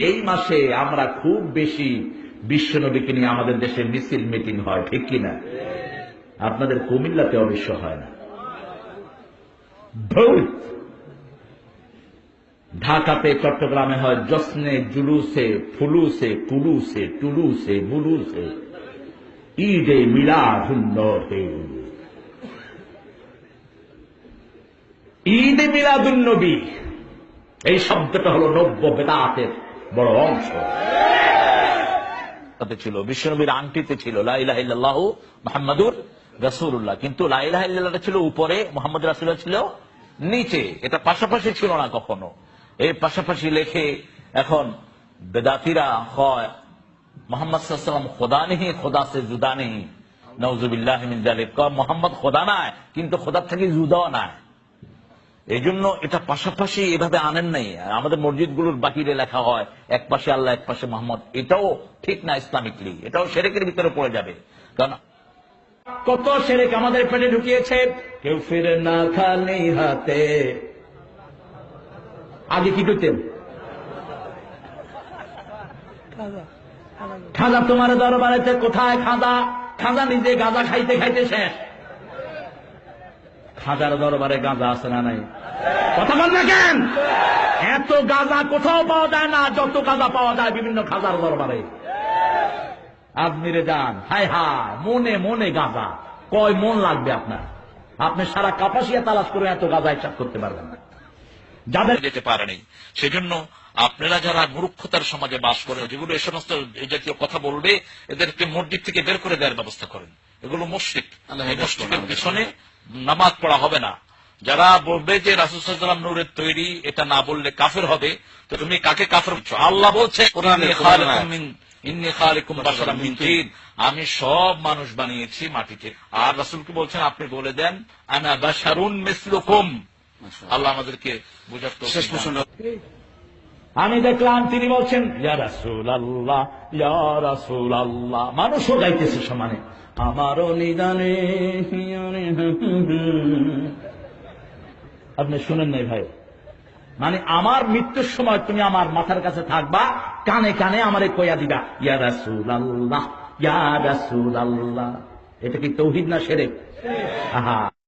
এই মাসে আমরা খুব বেশি বিশ্বনবীকে নিয়ে আমাদের দেশে মিছিল, মিটিং হয়, ঠিক কিনা? আপনাদের কুমিল্লাতে অবশ্য হয় না। ঢাকাতে, চট্টগ্রামে হয় জশ্নে, জুলুসে, ফুলুসে, কুলুসে, টুলুসে, বুলুসে। ঈদে মিলাদুন্নবী। ঈদে মিলাদুন্নবী। এই শব্দটা হলো নব্য বেদাতের বড় অংশ। তাতে ছিল, বিশ্বনবীর আংটিতে ছিল লাইলাহ মোহাম্মদুর রাসুল্লাহ কিন্তু লাইলাহ ছিল উপরে মোহাম্মদ রাসুল্লাহ ছিল নিচে। এটা পাশাপাশি ছিল না কখনো। এর পাশাপাশি লেখে, এখন বেদাতিরা হয়, মোহাম্মদ সাল্লাম খোদা নেহি, খোদা সে জুদা নেহি। নজুবিল্লাহ মোহাম্মদ খোদা নাই, কিন্তু খোদার থেকে জুদাও নাই। এই জন্য এটা পাশাপাশি এভাবে আনেন নাই। আমাদের মসজিদগুলোর বাহিরে লেখা হয়, এক পাশে আল্লাহ, এক পাশে মোহাম্মদ। এটাও ঠিক না ইসলামিকলি। এটাও সেরেকের ভিতরে পড়ে যাবে। কারণ কত সেরেক আমাদের পেটে ঢুকিয়েছে, কেউ ফিরে না খালি হাতে। আগে কি করতেন? খাজা তোমার দরবারেতে কোথায় খাজা? খাজা নিজে গাঁজা খাইতে খাইতে শেষ। খাজার দরবারে গাঁজা আছে না নাই? কথা বল না কেন? এত গাঁজা কোথাও পাওয়া যায় না যত গাঁজা পাওয়া যায় বিভিন্ন খাজার দরবারে। আজমিরে যান হায় হায় মনে মনে গাঁজা। কয় মন লাগবে আপনার? আপনি সারা কাপাসিয়া তালাশ করে এত গাঁজা হিসাব করতে পারবেন না। যাদের যেতে পারেনি সেজন্য আপনারা যারা মূর্খতার সমাজে বাস করেন যেগুলো এ সমস্ত এই জাতীয় কথা বলবে এদেরকে মসজিদ থেকে বের করে দেওয়ার ব্যবস্থা করেন। এগুলো মুশ্রিকের পিছনে নামাজ পড়া হবে না। যারা বলবে যে রাসুসাল্লাম নূরের তৈরি এটা না বললে কাফের হবে। তো তুমি কাকে কাফের বলছো? আল্লাহ বলছে। আমি সব মানুষ বানিয়েছি মাটিতে। আর রাসুলকে বলছেন আপনি বলে দেন আনা বাশারুন মিসলুকুম। আল্লাহ আমাদেরকে বুঝার তৌফিক শেষ দান প্রশ্ন আমি দেখলাম তিনি বলছেন আল্লাহ মানুষও গাইতেছে সমানে। আমারও নিদানে আপনি শুনেন নাই ভাই? মানে আমার মৃত্যুর সময় তুমি আমার মাথার কাছে থাকবা, কানে কানে আমারে কইয়া দিবা, ইয়া রাসূল আল্লাহ ইয়া রাসূল আল্লাহ এটা কি তৌহিদ না সেরে আহা।